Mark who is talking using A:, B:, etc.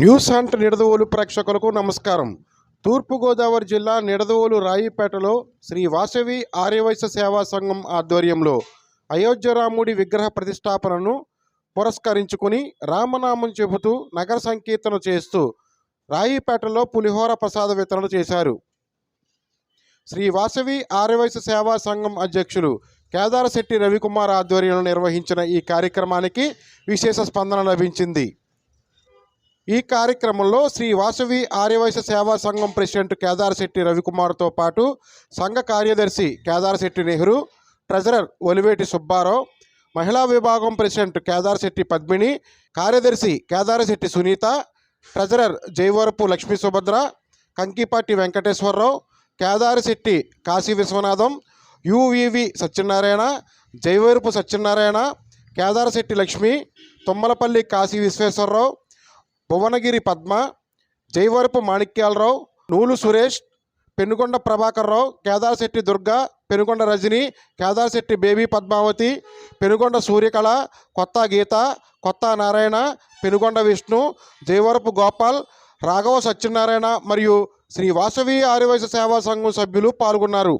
A: News hunt Nidadavolu ప్రేక్షకులకు నమస్కారం. తూర్పుగోదావరి జిల్లా నిడదవోలు రాయిపేటలో శ్రీ వాసవి ఆర్యవైశ్య సేవా సంఘం ఆధ్వర్యంలో అయోధ్యరాముడి విగ్రహ ప్రతిష్టాపనను పురస్కరించుకుని రామనామం చెబుతూ నగర సంకీర్తన చేస్తూ రాయిపేటలో పులిహోర ప్రసాద వితరణ చేశారు. శ్రీ వాసవి ఆర్యవైశ్య సేవా సంఘం అధ్యక్షులు కేదారశెట్టి రవికుమార్ ఆధ్వర్యంలో నిర్వహించిన ఈ కార్యక్రమానికి విశేష స్పందన లభించింది. ఈ కార్యక్రమంలో శ్రీ వాసవి ఆర్యవైశ్య సేవా సంఘం ప్రెసిడెంట్ కేదారశెట్టి రవికుమార్తో పాటు సంఘ కార్యదర్శి కేదారశెట్టి నెహ్రూ ట్రెజరర్ ఒలివేటి సుబ్బారావు మహిళా విభాగం ప్రెసిడెంట్ కేదారశెట్టి పద్మిని కార్యదర్శి కేదారశెట్టి సునీత ట్రెజరర్ జైవరపు లక్ష్మీ సుభద్ర కంకిపాటి వెంకటేశ్వరరావు కేదారశెట్టి కాశీ విశ్వనాథం యువివి సత్యనారాయణ జైవరపు సత్యనారాయణ కేదారశెట్టి లక్ష్మి తుమ్మలపల్లి కాశీ విశ్వేశ్వరరావు భువనగిరి పద్మ జైవరపు మాణిక్యాలరావు నూలు సురేష్ పెనుకొండ ప్రభాకర్ రావు కేదారశెట్టి దుర్గా పెనుకొండ రజని కేదారశెట్టి బేబీ పద్మావతి పెనుకొండ సూర్యకళ కొత్త గీత కొత్త నారాయణ పెనుగొండ విష్ణు జైవరపు గోపాల్ రాఘవ సత్యనారాయణ మరియు శ్రీ వాసవి ఆర్యవైశ్య సేవా సంఘం సభ్యులు పాల్గొన్నారు.